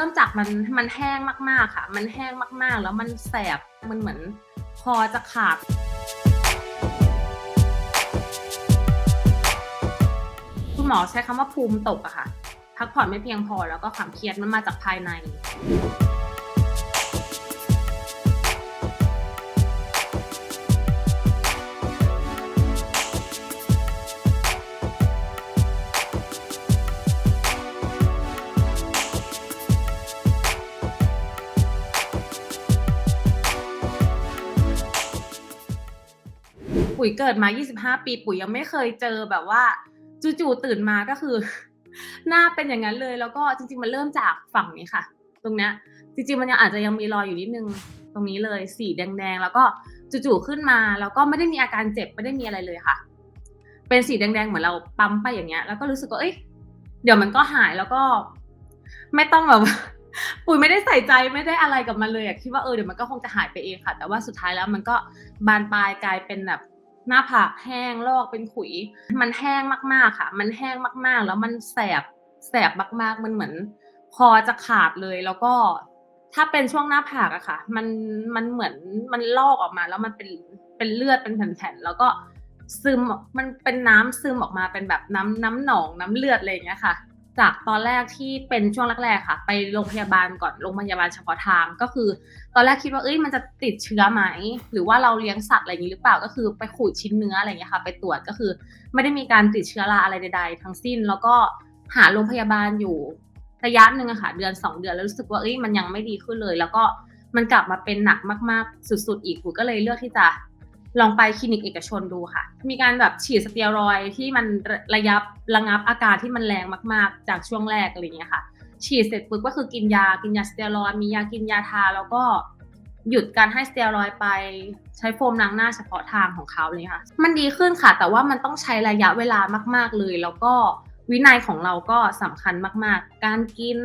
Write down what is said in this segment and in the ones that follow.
ริ่มจากมันมันแห้งมากๆค่ะ มันแห้งมากๆ แล้วมันแสบมันเหมือนคอจะขาดคุณหมอใช้คำว่าภูมิตกอะค่ะ พักผ่อนไม่เพียงพอแล้วก็ความเครียดมันมาจากภายใน ยเกิดมา 25 ปี ปุ๋ยยังไม่เคยเจอแบบว่าจู่ๆตื่นมาก็คือ หน้าเป็นอย่างนั้นเลย แล้วก็จริง ๆ มันเริ่มจากฝั่งนี้ค่ะ ตรงเนี้ยจริงๆมันยังอาจจะยังมีรอยอยู่นิดนึงตรงนี้เลยสีแดงๆ แล้วก็จู่ๆขึ้นมาแล้วก็ไม่ได้มีอาการเจ็บไม่ได้มีอะไรเลยค่ะ เป็นสีแดงๆ เหมือนเราปั๊มไปอย่างเงี้ย แล้วก็รู้สึกว่าเอ้ยเดี๋ยวมันก็หายแล้วก็ ไม่ต้องแบบปุ๋ยไม่ได้ใส่ใจไม่ได้อะไรกับมันเลยอะคิดว่าเออเดี๋ยวมันก็คงจะหายไปเองค่ะ แต่ว่าสุดท้ายแล้วมันก็บานปลายกลายเป็นแบบ หน้าผากแห้งลอกเป็นขุย มันแห้งมากๆค่ะ มันแห้งมากๆ แล้วมันแสบแสบมากๆ มันเหมือน คอจะขาดเลยแล้วก็ถ้าเป็นช่วงหน้าผากอะค่ะ มันมันเหมือนมันลอกออกมา แล้วมันเป็นเป็นเลือดเป็นแผ่นๆแล้วก็ซึมมันเป็นน้ำซึมออกมาเป็นแบบน้ำน้ำหนองน้ำเลือดอะไรอย่างเงี้ยค่ะ จากตอนแรกที่เป็นช่วงแรกๆค่ะ ไปโรงพยาบาลก่อนโรงพยาบาลเฉพาะทางก็คือ ตอนแรกคิดว่าเอ้ยมันจะติดเชื้อไหม หรือว่าเราเลี้ยงสัตว์อะไรอย่างนี้หรือเปล่าก็คือไปขูดชิ้นเนื้ออะไรอย่างเงี้ยค่ะ ไปตรวจก็คือ ไม่ได้มีการติดเชื้อราอะไรใด ๆ ทั้งสิ้น แล้วก็หาโรงพยาบาลอยู่ระยะหนึ่งอะค่ะ เดือนสองเดือนแล้วรู้สึกว่าเอ้ยมันยังไม่ดีขึ้นเลย แล้วก็มันกลับมาเป็นหนักมากๆ สุด ๆ อีกกูก็เลยเลือกที่จะ ลองไปคลินิกเอกชนดูค่ะ มีการแบบฉีดสเตียรอยที่มันระยับระงับอาการที่มันแรงมาก ๆ จากช่วงแรกอะไรเงี้ยค่ะ ฉีดเสร็จปุ๊บก็คือกินยากินยาสเตียรอยมียากินยาทาแล้วก็หยุดการให้สเตียรอยไปใช้โฟมล้างหน้าเฉพาะทางของเขาเลยค่ะ มันดีขึ้นค่ะ แต่ว่ามันต้องใช้ระยะเวลามาก ๆเลย แล้วก็วินัยของเราก็สำคัญมาก ๆ การกิน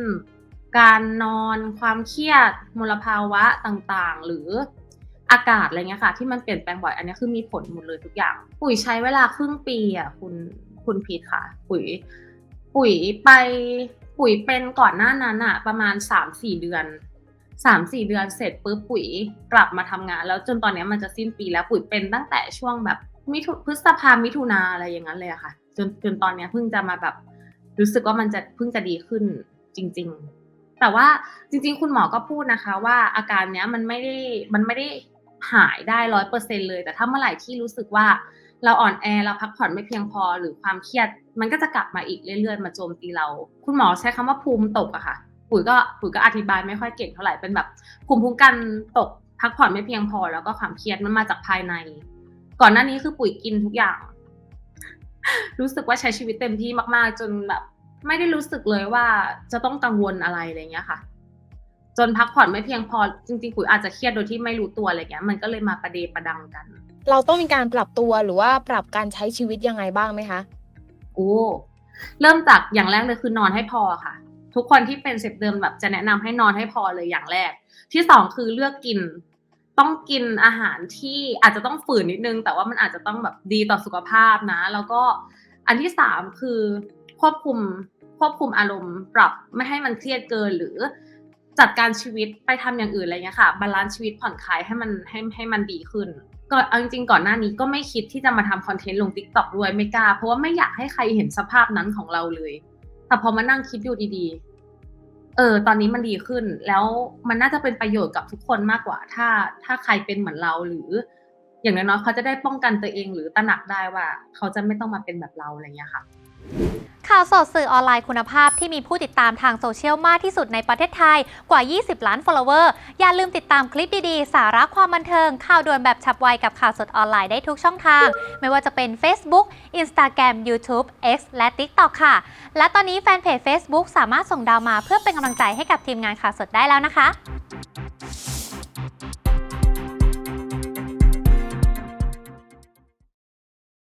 การนอน ความเครียดมลภาวะต่างๆ หรือ อากาศอะไรเงี้ยค่ะ ที่มันเปลี่ยนแปลงบ่อยอันนี้คือมีผลหมดเลยทุกอย่าง ปุ๋ยใช้เวลาครึ่งปีอะคุณคุณพีทค่ะ ปุ๋ย ปุ๋ยไปปุ๋ยเป็นก่อนหน้านั้นอะประมาณสามสี่เดือนสามสี่เดือนเสร็จปุ๊บปุ๋ยกลับมาทำงาน แล้วจนตอนนี้มันจะสิ้นปีแล้วปุ๋ยเป็นตั้งแต่ช่วงแบบมิถุพฤษภามิถุนาอะไรอย่างนั้นเลยอะค่ะ จนจนตอนนี้เพิ่งจะมาแบบ รู้สึกว่ามันจะเพิ่งจะดีขึ้นจริง ๆ แต่ว่าจริง ๆ คุณหมอก็พูดนะคะ ว่าอาการเนี้ยมันไม่ได้มันไม่ได้ หายได้ร้อยเปอร์เซ็นเลย แต่ถ้าเมื่อไหร่ที่รู้สึกว่าเราอ่อนแอเราพักผ่อนไม่เพียงพอหรือความเครียด มันก็จะกลับมาอีกเรื่อยๆ มาโจมตีเรา คุณหมอใช้คำว่าภูมิตกอะค่ะ ปุ๋ยก็ปุ๋ยก็อธิบายไม่ค่อยเก่งเท่าไหร่เป็นแบบภูมิคุ้มกันตก พักผ่อนไม่เพียงพอ แล้วก็ความเครียดมันมาจากภายใน ก่อนหน้านี้คือปุ๋ยกินทุกอย่าง รู้สึกว่าใช้ชีวิตเต็มที่มากๆ จนแบบ ไม่ได้รู้สึกเลยว่าจะต้องกังวลอะไรอะไรเงี้ยค่ะ จนพักผ่อนไม่เพียงพอจริงๆปุ๋ยอาจจะเครียดโดยที่ไม่รู้ตัวอะไรเงี้ยมันก็เลยมาประเดประดังกัน เราต้องมีการปรับตัวหรือว่าปรับการใช้ชีวิตยังไงบ้างไหมคะโอ้เริ่มจากอย่างแรกเลยคือนอนให้พอค่ะ ทุกคนที่เป็นเสพเดิมแบบจะแนะนำให้นอนให้พอเลยอย่างแรก ที่สองคือเลือกกิน ต้องกินอาหารที่อาจจะต้องฝืนนิดนึง แต่ว่ามันอาจจะต้องแบบดีต่อสุขภาพนะ แล้วก็อันที่สามคือควบคุมควบคุมอารมณ์ ปรับไม่ให้มันเครียดเกินหรือ จัดการชีวิตไปทำอย่างอื่นอะไรเงี้ยค่ะบาลานซ์ชีวิตผ่อนคลายให้มันให้ให้มันดีขึ้นก็เอาจริงๆก่อนหน้านี้ก็ไม่คิดที่จะมาทำคอนเทนต์ลง t ิ k t o k ด้วยไม่กล้า เพราะว่าไม่อยากให้ใครเห็นสภาพนั้นของเราเลย แต่พอมานั่งคิดดูดีๆ เออ ตอนนี้มันดีขึ้น แล้วมันน่าจะเป็นประโยชน์กับทุกคนมากกว่า ถ้าถ้าใครเป็นเหมือนเราหรือ อย่างน้อยๆเขาจะได้ป้องกันตัวเองหรือตระหนักได้ว่า เขาจะไม่ต้องมาเป็นแบบเราอะไรเงี้ยค่ะ ข่าวสดสื่อออนไลน์คุณภาพที่มีผู้ติดตามทางโซเชียลมากที่สุดในประเทศไทยกว่า 20 ล้าน follower อย่าลืมติดตามคลิปดีๆ สาระความบันเทิง ข่าวด่วนแบบฉับไวกับข่าวสดออนไลน์ได้ทุกช่องทาง ไม่ว่าจะเป็น Facebook Instagram YouTube X และ TikTok ค่ะ และตอนนี้แฟนเพจ Facebook สามารถส่งดาวมาเพื่อเป็นกำลังใจให้กับทีมงานข่าวสดได้แล้วนะคะ